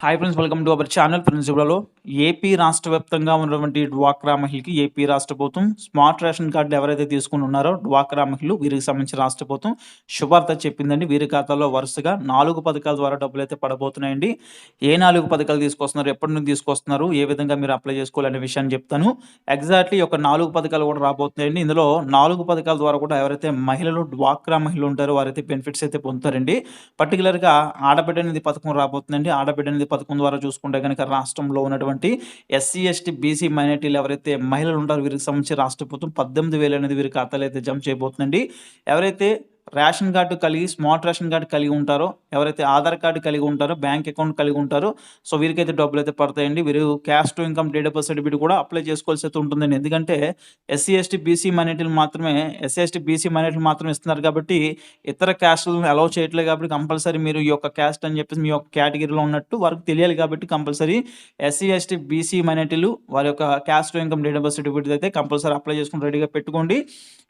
Hi friends welcome to our channel ప్రిన్సిపల్లో AP రాష్ట్ర వ్యాప్తంగా ఉన్నటువంటి డ్వాక్రా మహిళకి ఏపీ రాష్ట్ర ప్రభుత్వం స్మార్ట్ రేషన్ కార్డు ఎవరైతే తీసుకుని ఉన్నారో డ్వాక్రా మహిళలు వీరికి సంబంధించిన రాష్ట్ర ప్రభుత్వం శుభార్త చెప్పిందండి. వీరి ఖాతాలో వరుసగా నాలుగు పథకాల ద్వారా డబ్బులు అయితే పడబోతున్నాయండి. ఏ నాలుగు పథకాలు తీసుకొస్తున్నారు ఎప్పటి నుంచి తీసుకొస్తున్నారు ఏ విధంగా మీరు అప్లై చేసుకోవాలనే విషయాన్ని చెప్తాను. ఎగ్జాక్ట్లీ ఒక నాలుగు పథకాలు కూడా రాబోతున్నాయండి. ఇందులో నాలుగు పథకాల ద్వారా కూడా ఎవరైతే మహిళలు డ్వాక్రా మహిళలు ఉంటారో వారైతే బెనిఫిట్స్ అయితే పొందుతారండి. పర్టికులర్గా ఆడబిడ్డ అనేది పథకం రాబోతుందండి. ఆడబిడ్డ అనేది పథకం ద్వారా చూసుకుంటే కనుక రాష్ట్రంలో ఉన్నటువంటి ఎస్సీ ఎస్టీ బీసీ మైనార్టీలు ఎవరైతే మహిళలు ఉంటారో వీరికి సంబంధించి రాష్ట్ర ప్రభుత్వం పద్దెనిమిది వేలు అనేది వీరి ఖాతాలో అయితే జమ చేయబోతుందండి. ఎవరైతే రేషన్ కార్డు కలిగి స్మార్ట్ రేషన్ కార్డు కలిగి ఉంటారో ఎవరైతే ఆధార్ కార్డు కలిగి ఉంటారో బ్యాంక్ అకౌంట్ కలిగి ఉంటారో సో వీరికైతే డబ్బులు అయితే పడతాయండి. వీరు caste to income date of certificate కూడా అప్లై చేసుకోవాల్సి అయితే ఉంటుందండి. ఎందుకంటే ఎస్సీ ఎస్టీ బీసీ మైనార్టీలు మాత్రమే ఎస్సీ ఎస్టీ బీసీ మైనార్టీలు మాత్రమే ఇస్తున్నారు కాబట్టి ఇతర క్యాస్ట్లను అలౌ చేయట్లేదు కాబట్టి కంపల్సరీ మీరు ఈ యొక్క క్యాస్ట్ అని చెప్పేసి మీ యొక్క కేటగిరీలో ఉన్నట్టు వారికి తెలియాలి కాబట్టి కంపల్సరీ ఎస్సీ ఎస్టీ బీసీ మైనార్టీలు వారి యొక్క caste to income date of certificate అయితే కంపల్సరీ అప్లై చేసుకుని రెడీగా పెట్టుకోండి.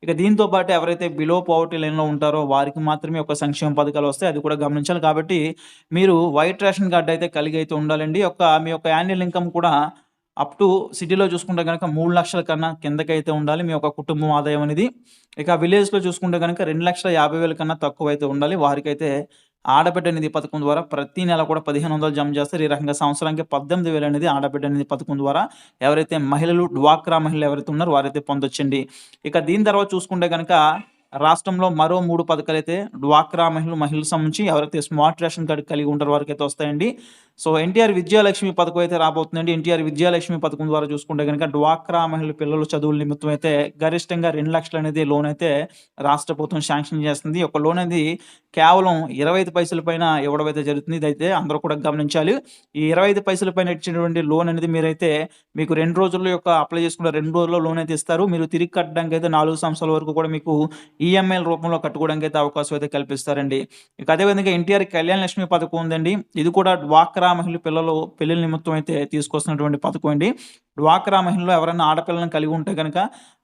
ఇక దీంతో పాటు ఎవరైతే బిలో పవర్టీ లైన్లో ఉంటారో వారికి మాత్రమే ఒక సంక్షేమ పథకాలు వస్తాయి. అది కూడా గమనించాలి. కాబట్టి మీరు వైట్ రేషన్ కార్డు అయితే కలిగి అయితే ఉండాలండి. యొక్క మీ యొక్క యాన్యువల్ ఇన్కమ్ కూడా అప్ టు సిటీలో చూసుకుంటే కనుక మూడు లక్షల కన్నా కిందకైతే ఉండాలి. మీ యొక్క కుటుంబం ఆదాయం అనేది. ఇక విలేజ్లో చూసుకుంటే కనుక రెండు లక్షల యాభై వేల కన్నా తక్కువ అయితే ఉండాలి. వారికైతే ఆడబిడ్డ నిధి పథకం ద్వారా ప్రతి నెల కూడా పదిహేను వందలు జమ చేస్తారు. ఈ రకంగా సంవత్సరానికి పద్దెనిమిది వేలు అనేది ఆడబిడ్డ నిధి పథకం ద్వారా ఎవరైతే మహిళలు డ్వాక్రా మహిళలు ఎవరైతే ఉన్నారో వారైతే పొందొచ్చండి. ఇక దీని తర్వాత చూసుకుంటే కనుక రాష్ట్రంలో మరో మూడు పథకాలు అయితే డ్వాక్రా మహిళలు మహిళలకు సంబంధించి ఎవరైతే స్మార్ట్ రేషన్ కార్డు కలిగి ఉంటారో వారికి అయితే వస్తాయండి. సో ఎన్టీఆర్ విద్యాలక్ష్మి పథకం అయితే రాబోతుందండి. ఎన్టీఆర్ విద్యాలక్ష్మి పథకం ద్వారా చూసుకుంటే కనుక డ్వాక్రా మహిళల పిల్లల చదువుల నిమిత్తం అయితే గరిష్టంగా రెండు లక్షలు అనేది లోన్ అయితే రాష్ట్ర ప్రభుత్వం శాంక్షన్ చేస్తుంది. ఒక లోన్ అనేది కేవలం ఇరవై ఐదు పైసల పైన ఇవ్వడం అయితే జరుగుతుంది. ఇదైతే అందరూ కూడా గమనించాలి. ఈ ఇరవై ఐదు పైసల పైన ఇచ్చినటువంటి లోన్ అనేది మీరైతే మీకు రెండు రోజుల్లో యొక్క అప్లై చేసుకున్న రెండు రోజుల్లో లోన్ అయితే ఇస్తారు. మీరు తిరిగి కట్టడానికి అయితే నాలుగు సంవత్సరాల వరకు కూడా మీకు ఈఎంఐల రూపంలో కట్టుకోవడానికి అయితే అవకాశం అయితే కల్పిస్తారండి. ఇక అదేవిధంగా ఎన్టీఆర్ కళ్యాణ లక్ష్మి పథకం ఉందండి. ఇది కూడా డ్వాక్రా మహిళ పిల్లలు పెళ్ళి నిమిత్తం అయితే తీసుకొస్తున్నటువంటి పథకం అండి. డ్వాక్రా మహిళలో ఎవరైనా ఆడపిల్లను కలిగి ఉంటే కనుక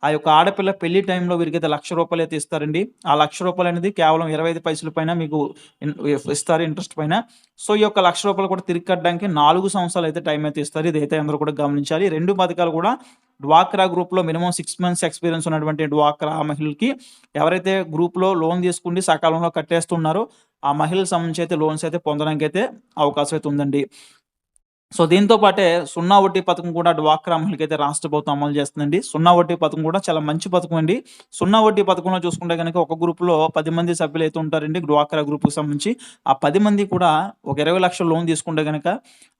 ఆ యొక్క ఆడపిల్ల పెళ్ళి టైంలో వీరికైతే లక్ష రూపాయలు అయితే ఇస్తారండి. ఆ లక్ష రూపాయలు అనేది కేవలం ఇరవై ఐదు పైసల పైన మీకు ఇస్తారు ఇంట్రెస్ట్ పైన. సో ఈ యొక్క లక్ష రూపాయలు కూడా తిరిగి కట్టడానికి నాలుగు సంవత్సరాలు అయితే టైం అయితే ఇస్తారు. ఇదైతే అందరూ కూడా గమనించాలి. రెండు పథకాలు కూడా డ్వాక్రా గ్రూప్లో మినిమం సిక్స్ మంత్స్ ఎక్స్పీరియన్స్ ఉన్నటువంటి డ్వాక్రా మహిళలకి ఎవరైతే గ్రూప్లో లోన్ తీసుకుండి సకాలంలో కట్టేస్తున్నారో ఆ మహిళలకు సంబంధించి అయితే లోన్స్ అయితే పొందడానికి అయితే అవకాశం అయితే ఉందండి. సో దీంతో పాటే సున్నా వడ్డీ పథకం కూడా డ్వాక్రా మహిళకి అయితే రాష్ట్ర ప్రభుత్వం అమలు చేస్తుందండి. సున్నా వడ్డీ పథకం కూడా చాలా మంచి పథకం అండి. సున్నా వడ్డీ పథకంలో చూసుకుంటే కనుక ఒక గ్రూప్లో పది మంది సభ్యులు అయితే ఉంటారండి డ్వాక్రా గ్రూప్కి సంబంధించి. ఆ పది మంది కూడా ఒక ఇరవై లక్షల లోన్ తీసుకుంటే కనుక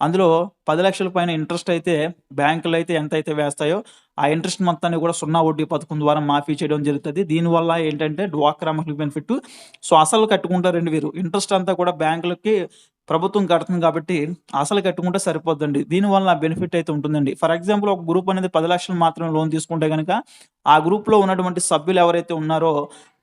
అందులో పది లక్షల పైన ఇంట్రెస్ట్ అయితే బ్యాంకులు అయితే ఎంత అయితే వేస్తాయో ఆ ఇంట్రెస్ట్ మొత్తాన్ని కూడా సున్నా వడ్డీ పథకం ద్వారా మాఫీ చేయడం జరుగుతుంది. దీనివల్ల ఏంటంటే డ్వాక్రా మహిళ బెనిఫిట్. సో అసలు కట్టుకుంటారండి వీరు. ఇంట్రెస్ట్ అంతా కూడా బ్యాంకులకి ప్రభుత్వం కడుతుంది కాబట్టి అసలు కట్టుకుంటే సరిపోద్దండి. దీనివల్ల బెనిఫిట్ అయితే ఉంటుందండి. ఫర్ ఎగ్జాంపుల్ ఒక గ్రూప్ అనేది పది లక్షలు మాత్రమే లోన్ తీసుకుంటే కనుక ఆ గ్రూప్లో ఉన్నటువంటి సభ్యులు ఎవరైతే ఉన్నారో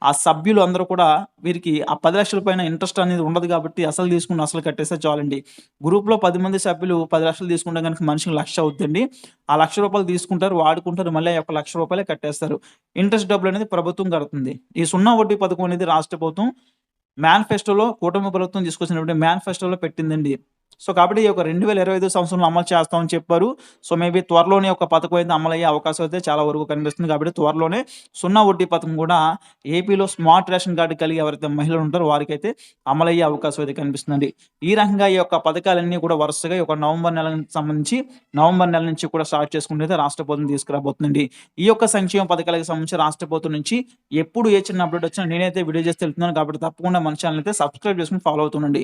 ఆ సభ్యులు అందరూ కూడా వీరికి ఆ పది లక్షల పైన ఇంట్రెస్ట్ అనేది ఉండదు కాబట్టి అసలు తీసుకుని అసలు కట్టేస్తే చాలండి. గ్రూప్లో పది మంది సభ్యులు పది లక్షలు తీసుకుంటే కనుక మనిషికి లక్ష అవుతుందండి ఆ లక్ష రూపాయలు తీసుకుంటారు వాడుకుంటారు మళ్ళీ ఆ యొక్క లక్ష రూపాయలే కట్టేస్తారు. ఇంట్రెస్ట్ డబ్బులు అనేది ప్రభుత్వం కడుతుంది. ఈ సున్నా వడ్డీ పథకం అనేది రాష్ట్ర ప్రభుత్వం మేనిఫెస్టోలో కూటమి ప్రభుత్వం తీసుకొచ్చినటువంటి మేనిఫెస్టోలో పెట్టిందండి. సో కాబట్టి ఈ యొక్క రెండు వేల ఇరవై ఐదు సంవత్సరంలో అమలు చేస్తామని చెప్పారు. సో మేబీ త్వరలోనే ఒక పథకం అయితే అమలు అయ్యే అవకాశం అయితే చాలా వరకు కనిపిస్తుంది. కాబట్టి త్వరలోనే సున్నా వడ్డీ పథకం కూడా ఏపీలో స్మార్ట్ రేషన్ కార్డు కలిగి ఎవరైతే మహిళలు ఉంటారో వారికి అయితే అమలు అయ్యే అవకాశం అయితే కనిపిస్తుందండి. ఈ రకంగా ఈ యొక్క పథకాలన్నీ కూడా వరుసగా ఒక నవంబర్ నెల సంబంధించి నవంబర్ నెల నుంచి కూడా స్టార్ట్ చేసుకుంటే అయితే రాష్ట్ర ప్రభుత్వం తీసుకురాబోతుందండి. ఈ యొక్క సంక్షేమ పథకాలకు సంబంధించి రాష్ట్ర ప్రభుత్వం నుంచి ఎప్పుడు ఏ చిన్న అప్డేట్ వచ్చినా నేనైతే వీడియో చేసి తెలుపుతున్నాను. కాబట్టి తప్పకుండా మన ఛానల్ అయితే సబ్స్క్రైబ్ చేసుకుని ఫాలో అవుతుండండి.